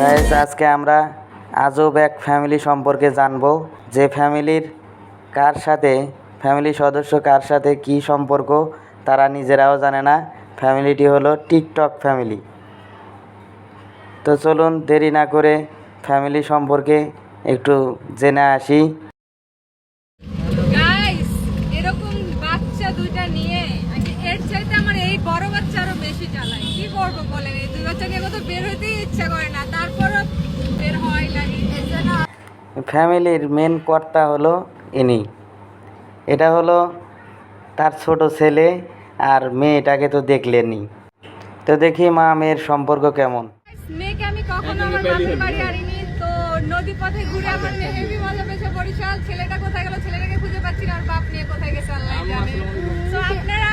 Guys আজকে আমরা আজব এক ফ্যামিলি সম্পর্কে জানব। যে ফ্যামিলির কার সাথে, ফ্যামিলি সদস্য কার সাথে কি সম্পর্ক, তারা নিজেরাও জানে না। ফ্যামিলিটি হলো টিকটক ফ্যামিলি তো চলুন দেরি না করে ফ্যামিলি সম্পর্কে একটু জেনে আসি। বড় বাচ্চা আরও বেশি জ্বালায় কি করব বলেন, এই দুই বাচ্চা বের হইতেই ইচ্ছা করে না তারপরও বের হয় লাগে এজন্য ফ্যামিলির মেন কর্তা হলো ইনি। এটা হলো তার ছোট ছেলে আর মেয়েটাকে তো দেখলেনি তো দেখি মা মেয়ের সম্পর্ক কেমন? মেয়েকে আমি কখনো আমার বাপের বাড়ি আনিনি তো নদী পথে ঘুরে আমার মেয়ে হেভি মজা পেয়েছে বরিশাল। ছেলেটা কোথায় গেল ছেলেটাকে খুঁজে পাচ্ছি না আর বাপ নিয়ে কোথায় গেছে আল্লাহ জানে তো আপনারা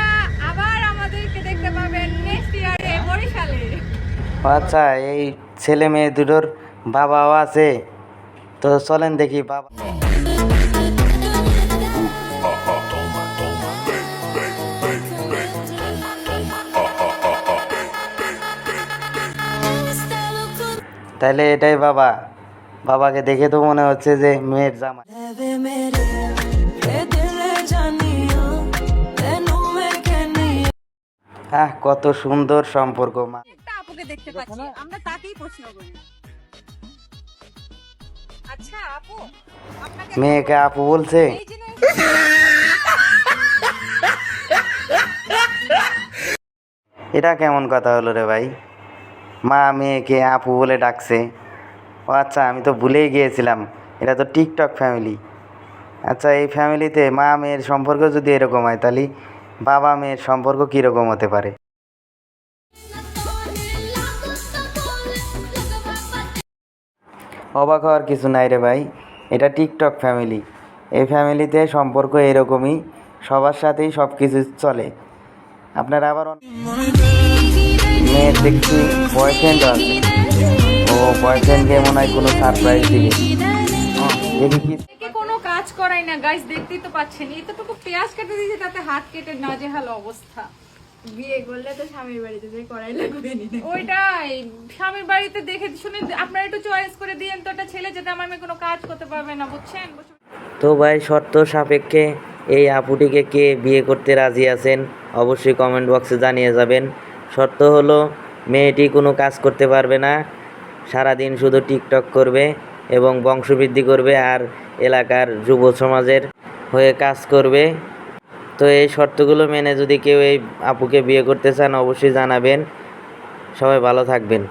আবার আমাদেরকে দেখতে পাবেন নেক্সট ইয়ারে বরিশালে। আচ্ছা এই ছেলে মেয়ে দুটোর বাবাও আছে। তো চলেন দেখি বাবা। তাহলে এটাই বাবা। বাবাকে দেখে তো মনে হচ্ছে যে মেয়ের জামা আহ কত সুন্দর সম্পর্ক মা। আপুকে দেখতে পাচ্ছি। আমরা তাকেই প্রশ্ন করি। মেয়েকে আপু বলছে। এটা কেমন কথা হলো রে ভাই? মা মেয়েকে আপু বলে ডাকছে। ও আচ্ছা আমি তো ভুলেই গিয়েছিলাম। এটা তো টিকটক ফ্যামিলি। আচ্ছা এই ফ্যামিলিতে মা মেয়ের সম্পর্ক যদি এরকম হয় তাহলে বাবা মেয়ের সম্পর্ক কীরকম হতে পারে? অবাক হওয়ার কিছু নাই রে ভাই। এটা টিকটক ফ্যামিলি এই ফ্যামিলিতে সম্পর্ক এরকমই, সবার সাথেই সব কিছু চলে। আপনার আবার মেয়ের দেখছি বয়ফ্রেন্ড আছে। ও বয়ফ্রেন্ডকে মনে হয় কোনো সারপ্রাইজ দিবে। কোনো কাজ করাই না। দেখতেই তো পাচ্ছেন। এতটুকু পেঁয়াজ কেটে দিয়েছে, তাতে হাত কেটে নাজেহাল অবস্থা। বিয়ে করলে তো স্বামীর বাড়িতে যে করাই লাগবে ওইটাই স্বামীর বাড়িতে দেখে শুনে আপনারা একটু চয়েস করে দিয়েন তো একটা ছেলে যাতে আমার মেয়ে কোনো কাজ করতে পারবে না বুঝছেন? তো ভাই শর্ত সাপেক্ষে এই আপুটিকে কে বিয়ে করতে রাজি আছেন অবশ্যই কমেন্ট বক্সে জানিয়ে যাবেন। শর্ত হলো মেয়েটি কোনো কাজ করতে পারবে না সারাদিন শুধু টিকটক করবে এবং বংশবৃদ্ধি করবে আর এলাকার যুব সমাজের হয়ে কাজ করবে। তো এই শর্তগুলো মেনে যদি কেউ এই আপুকে বিয়ে করতে চান, অবশ্যই জানাবেন। সবাই ভালো থাকবেন।